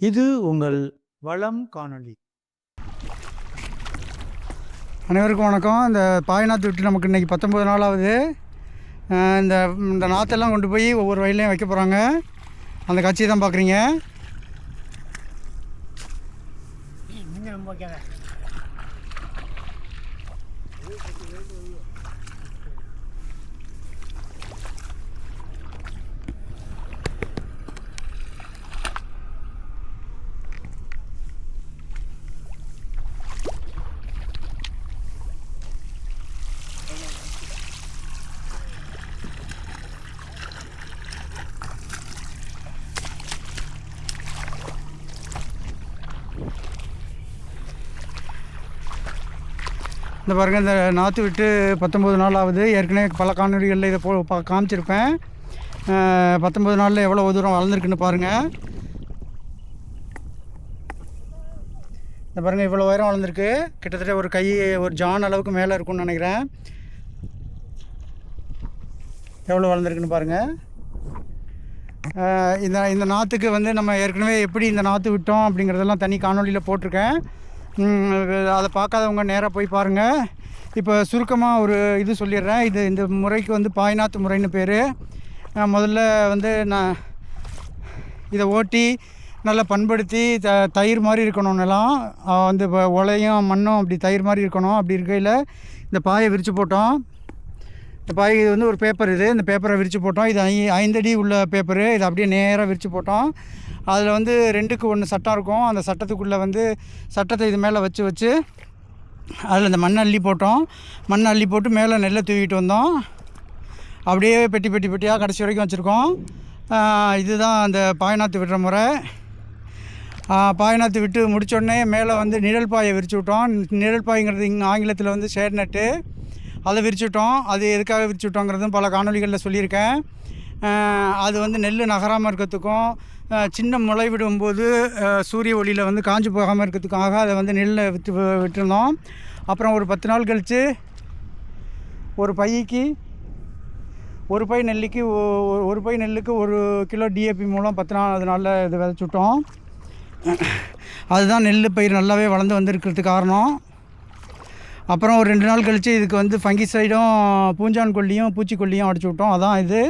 இது உங்கள் வளம் காணொளி. அனைவருக்கும் வணக்கம். இந்த பாய்நாத்து விட்டு நமக்கு இன்றைக்கி பத்தொம்பது நாள் ஆகுது அஹ் இந்த இந்த நாற்றெல்லாம் கொண்டு போய் ஒவ்வொரு வயல்லையும் வைக்க போகிறாங்க அந்த காட்சியை தான் பார்க்குறீங்க. இந்த பாருங்கள் இந்த நாற்று விட்டு பத்தொம்பது நாள் ஆகுது. ஏற்கனவே பல காணொலிகளில் இதை போ பா காமிச்சிருப்பேன். பத்தொம்பது நாளில் எவ்வளோ தூரம் வளர்ந்துருக்குன்னு பாருங்கள் இந்த பாருங்கள் இவ்வளோ உயரம் வளர்ந்துருக்கு. கிட்டத்தட்ட ஒரு கை ஒரு ஜான் அளவுக்கு மேலே இருக்கும்னு நினைக்கிறேன். எவ்வளோ வளர்ந்துருக்குன்னு பாருங்கள் இந்த இந்த நாற்றுக்கு வந்து நம்ம ஏற்கனவே எப்படி இந்த நாற்று விட்டோம் அப்படிங்கிறதெல்லாம் தனி காணொளியில் போட்டிருக்கேன். அதை பார்க்காதவங்க நேராக போய் பாருங்கள் இப்போ சுருக்கமாக ஒரு இது சொல்லிடுறேன். இது இந்த முறைக்கு வந்து பாய்நாத்து முறைன்னு பேர். முதல்ல வந்து நான் இதை ஓட்டி நல்லா பண்படுத்தி த தயிர் மாதிரி இருக்கணும் நிலம் வந்து இப்போ உலையும் மண்ணும் அப்படி தயிர் மாதிரி இருக்கணும். அப்படி இருக்கையில் இந்த பாயை விரித்து போட்டோம். இந்த பாய் இது வந்து ஒரு பேப்பர் இது. இந்த பேப்பரை விரித்து போட்டோம். இது ஐ ஐந்தடி உள்ள பேப்பரு இது அப்படியே நேராக விரித்து போட்டோம். அதில் வந்து ரெண்டுக்கு ஒன்று சட்டம் இருக்கும். அந்த சட்டத்துக்குள்ளே வந்து சட்டத்தை இது மேலே வச்சு வச்சு அதில் இந்த மண் அள்ளி போட்டோம். மண் அள்ளி போட்டு மேலே நெல்லை தூக்கிட்டு வந்தோம். அப்படியே பெட்டி பெட்டி பெட்டியாக கடைசி வரைக்கும் வச்சுருக்கோம். இதுதான் அந்த பாயநாத்து விடுற முறை. பாயநாத்து விட்டு முடித்தோடனே மேலே வந்து நிழல் பாயை விரிச்சு விட்டோம். நிழல் பாய்ங்கிறது இங்கே ஆங்கிலத்தில் வந்து ஷேட் நட்டு அதை விரிச்சு விட்டோம் அது எதுக்காக விரிச்சு விட்டோங்கிறதும் பல காணொளிகளில் சொல்லியிருக்கேன். அது வந்து நெல் நகராமல் இருக்கிறதுக்கும் சின்ன முளை விடும்போது சூரிய ஒளியில் வந்து காஞ்சு போகாமல் இருக்கிறதுக்காக அதை வந்து நெல்லை விட்டு விட்டுருந்தோம். அப்புறம் ஒரு பத்து நாள் கழித்து ஒரு பைக்கு ஒரு பை நெல்லுக்கு ஒ- ஒரு பை நெல்லுக்கு ஒரு கிலோ டிஏபி மூலம் பத்து நாள் நாளில் இது விதைச்சுட்டோம். அதுதான் நெல் பயிர் நல்லாவே வளர்ந்து வந்திருக்கிறதுக்கு காரணம். அப்புறம் ஒரு ரெண்டு நாள் கழித்து இதுக்கு வந்து ஃபங்கிசைடும் பூஞ்சான் கொல்லியும் பூச்சிக்கொல்லியும் அடிச்சு விட்டோம். அதான் இது.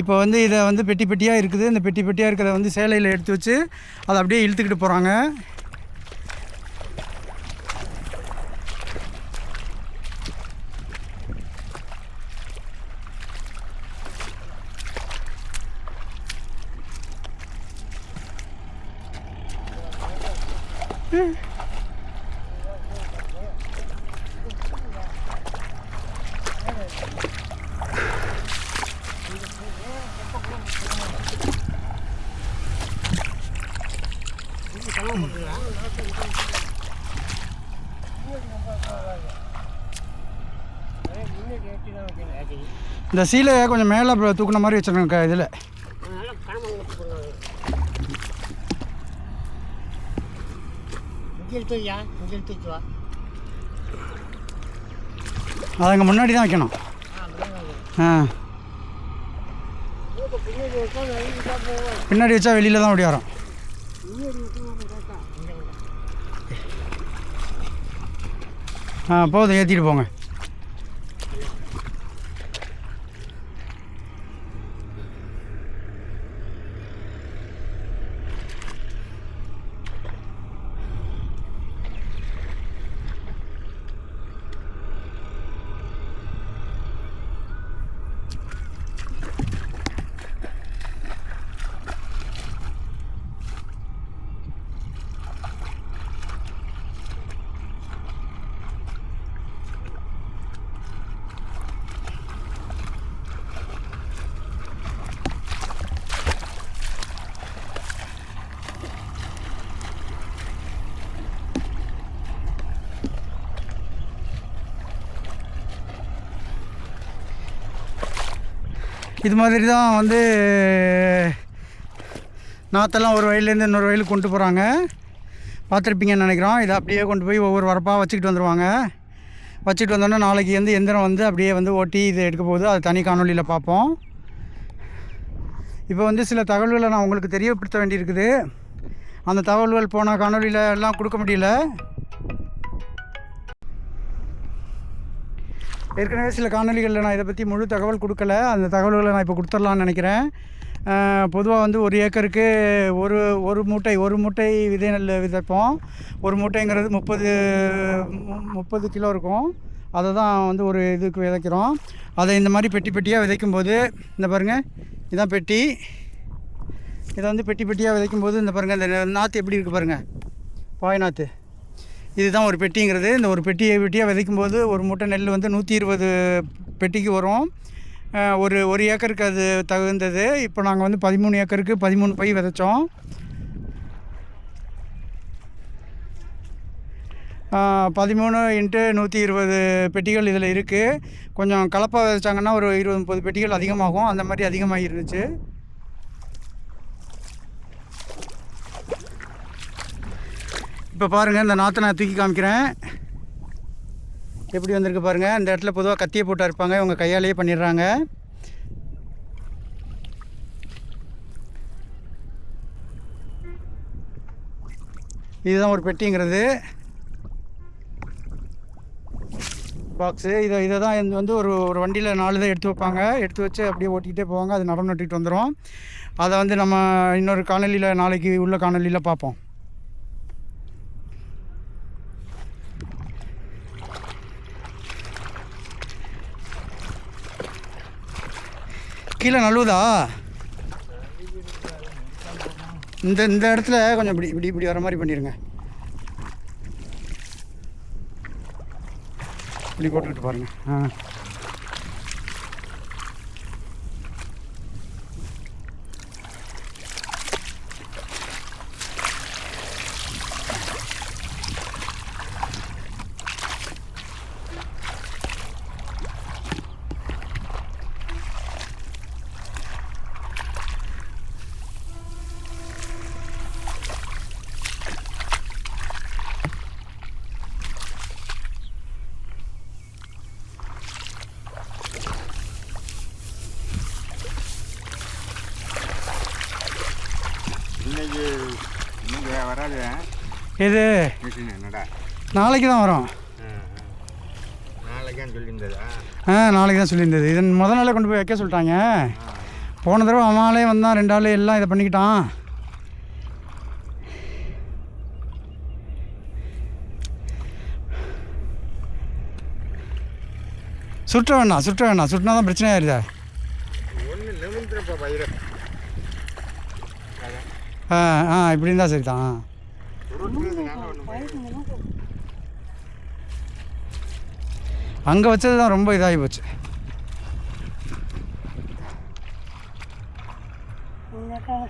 இப்போ வந்து இதை வந்து பெட்டி பெட்டியாக இருக்குது. இந்த பெட்டி பெட்டியாக இருக்கிறத வந்து சேலையில் எடுத்து வச்சு அதை அப்படியே இழுத்துக்கிட்டு போகிறாங்க இந்த சீலையை கொஞ்சம் மேலே தூக்குன மாதிரி வச்சுருக்கேன் இதில். அது அங்கே முன்னாடி தான் வைக்கணும். ஆ. பின்னாடி வச்சா வெளியில் தான் ஓடி வரும் ஆ போதும் ஏற்றிட்டு போங்க. இது மாதிரி தான் வந்து நாற்றெல்லாம் ஒரு வயல்லேருந்து இன்னொரு வயலுக்கு கொண்டு போகிறாங்க பார்த்துருப்பீங்கன்னு நினைக்கிறோம். இதை அப்படியே கொண்டு போய் ஒவ்வொரு வரப்பாக வச்சுக்கிட்டு வந்துடுவாங்க வச்சுட்டு வந்தோடனே நாளைக்கு வந்து எந்திரம் வந்து அப்படியே வந்து ஓட்டி இது எடுக்க போகுது. அது தனி காணொலியில் பார்ப்போம். இப்போ வந்து சில தகவல்களை நான் உங்களுக்கு தெரியப்படுத்த வேண்டியிருக்குது. அந்த தகவல்கள் போன காணொலியில் எல்லாம் கொடுக்க முடியல. ஏற்கனவே சில காணொலிகளில் நான் இதை பற்றி முழு தகவல் கொடுக்கல. அந்த தகவல்களை நான் இப்போ கொடுத்துடலான்னு நினைக்கிறேன். பொதுவாக வந்து ஒரு ஏக்கருக்கு ஒரு ஒரு மூட்டை ஒரு மூட்டை விதை நெல் விதைப்போம். ஒரு மூட்டைங்கிறது முப்பது முப்பது கிலோ இருக்கும். அதை தான் வந்து ஒரு இதுக்கு விதைக்கிறோம். அதை இந்த மாதிரி பெட்டி பெட்டியாக விதைக்கும் போது இந்த பாருங்கள் இதான் பெட்டி. இதை வந்து பெட்டி பெட்டியாக விதைக்கும் போது இந்த பாருங்கள் இந்த நாற்று எப்படி இருக்குது பாருங்கள் பாய் நாற்று இதுதான் ஒரு பெட்டிங்கிறது. இந்த ஒரு பெட்டியை பெட்டியாக விதைக்கும் போது ஒரு மூட்டை நெல் வந்து நூற்றி இருபது பெட்டிக்கு வரும். ஒரு ஒரு ஏக்கருக்கு அது தகுந்தது. இப்போ நாங்கள் வந்து பதிமூணு ஏக்கருக்கு பதிமூணு பை விதைச்சோம். பதிமூணு இன்ட்டு நூற்றி இருபது பெட்டிகள் இதில் இருக்குது கொஞ்சம் கலப்பாக விதைச்சாங்கன்னா ஒரு இருபது முப்பது பெட்டிகள் அதிகமாகும். அந்த மாதிரி அதிகமாக இருந்துச்சு இப்போ பாருங்கள் இந்த நாற்றை நான் தூக்கி காமிக்கிறேன். எப்படி வந்திருக்கு பாருங்கள் இந்த இடத்துல பொதுவாக கத்தியை போட்டு இருப்பாங்க இவங்க கையாலேயே பண்ணிடுறாங்க. இதுதான் ஒரு பெட்டிங்கிறது. பாக்ஸு இதை இதை தான் வந்து ஒரு ஒரு வண்டியில் நாலு தான் எடுத்து வைப்பாங்க. எடுத்து வச்சு அப்படியே ஓட்டிக்கிட்டே போவாங்க அது நடவு நட்டுக்கிட்டு வந்துடும் அதை வந்து நம்ம இன்னொரு காணொலியில் நாளைக்கு உள்ள காணொலியில் பார்ப்போம். கீழே நழுவுதா? இந்த இந்த இடத்துல கொஞ்சம் இப்படி இப்படி இப்படி வர மாதிரி பண்ணிடுங்க இப்படி போட்டுக்கிட்டு பாருங்க. ஆ. வராது. இது மிஷின் என்னடா? நாளைக்கு தான் வரும். சொல்லியிருந்ததா? ஆ நாளைக்கு தான் சொல்லியிருந்தது. இதன் முத நாளே கொண்டு போய் வைக்க சொல்லிட்டாங்க. போன தடவை அவனாலே வந்தான் ரெண்டு ஆள் எல்லாம் இதை பண்ணிக்கிட்டான். சுற்ற வேணாம் சுற்ற வேணாம். சுட்டினா தான் பிரச்சனை ஆயிருதா ஒன்று நிமிந்துறப்ப பயிர ஆ ஆ இப்படி இருந்தால் சரி தான் அங்கே வச்சது தான் ரொம்ப இதாகி போச்சு இங்கே வச்சு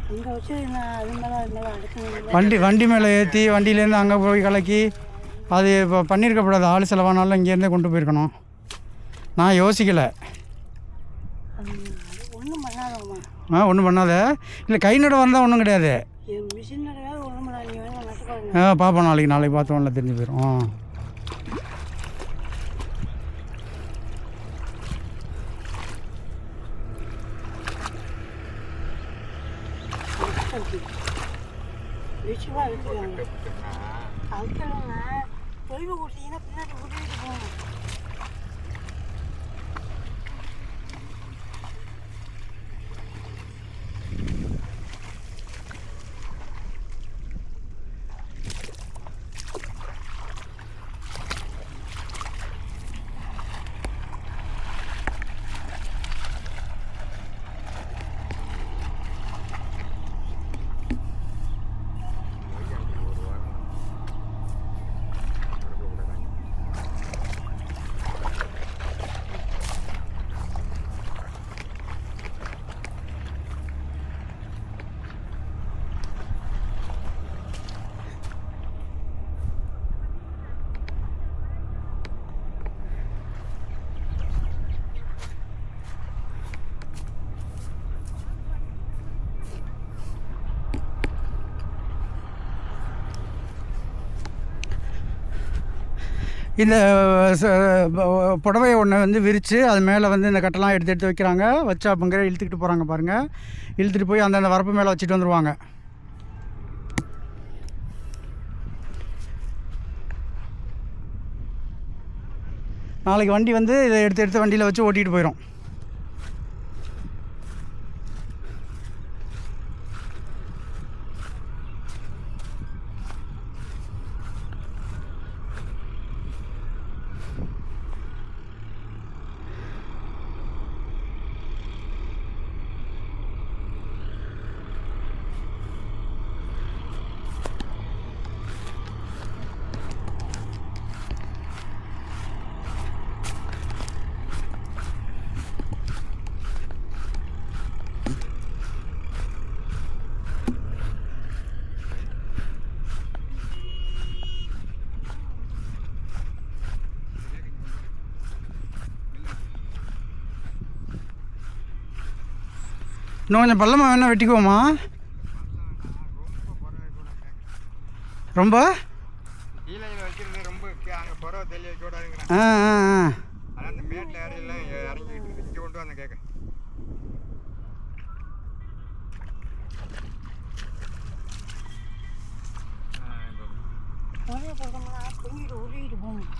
நான் அது மேலே அது மேலே அடுக்கணும் வண்டி வண்டி மேலே ஏற்றி வண்டியிலேருந்து அங்கே போய் கலக்கி அது இப்போ பண்ணியிருக்கக்கூடாது ஆள் செலவானாலும் இங்கேருந்தே கொண்டு போயிருக்கணும். நான் யோசிக்கலை. ஆ ஒன்றும் பண்ணாத. இல்லை கை நட வந்தால் ஒன்றும் கிடையாது. என் மிஷின் நிறையாவது ஒன்றும் பண்ணாது நீ வேணும் நட்டு பாருங்க ஆ பார்ப்போம் நாளைக்கு நாளைக்கு பார்த்தோம்ல தெரிஞ்சு போயிடும் ஆ நிச்சயமாக அழுத்துக்காங்க அழுத்தலைங்க தொய்வு கொடுத்தீங்கன்னா பின்னாடி கூட்டிகிட்டு போகணும் இந்த புடவைய ஒன்று வந்து விரித்து அது மேலே வந்து இந்த கட்டெல்லாம் எடுத்து எடுத்து வைக்கிறாங்க. வச்சா அப்படிங்கிற இழுத்துக்கிட்டு போகிறாங்க பாருங்கள் இழுத்துட்டு போய் அந்தந்த வரப்பு மேலே வச்சுட்டு வந்துடுவாங்க நாளைக்கு வண்டி வந்து இதை எடுத்து எடுத்து வண்டியில் வச்சு ஓட்டிகிட்டு போயிடும் இன்னும் கொஞ்சம் பள்ளமாக வேணால் வெட்டிக்குவோமா? ரொம்ப? ஆ ஆ ஆ. ஒரே பக்கம்னா தூங்கிட்டு உருகிட்டு போகணும்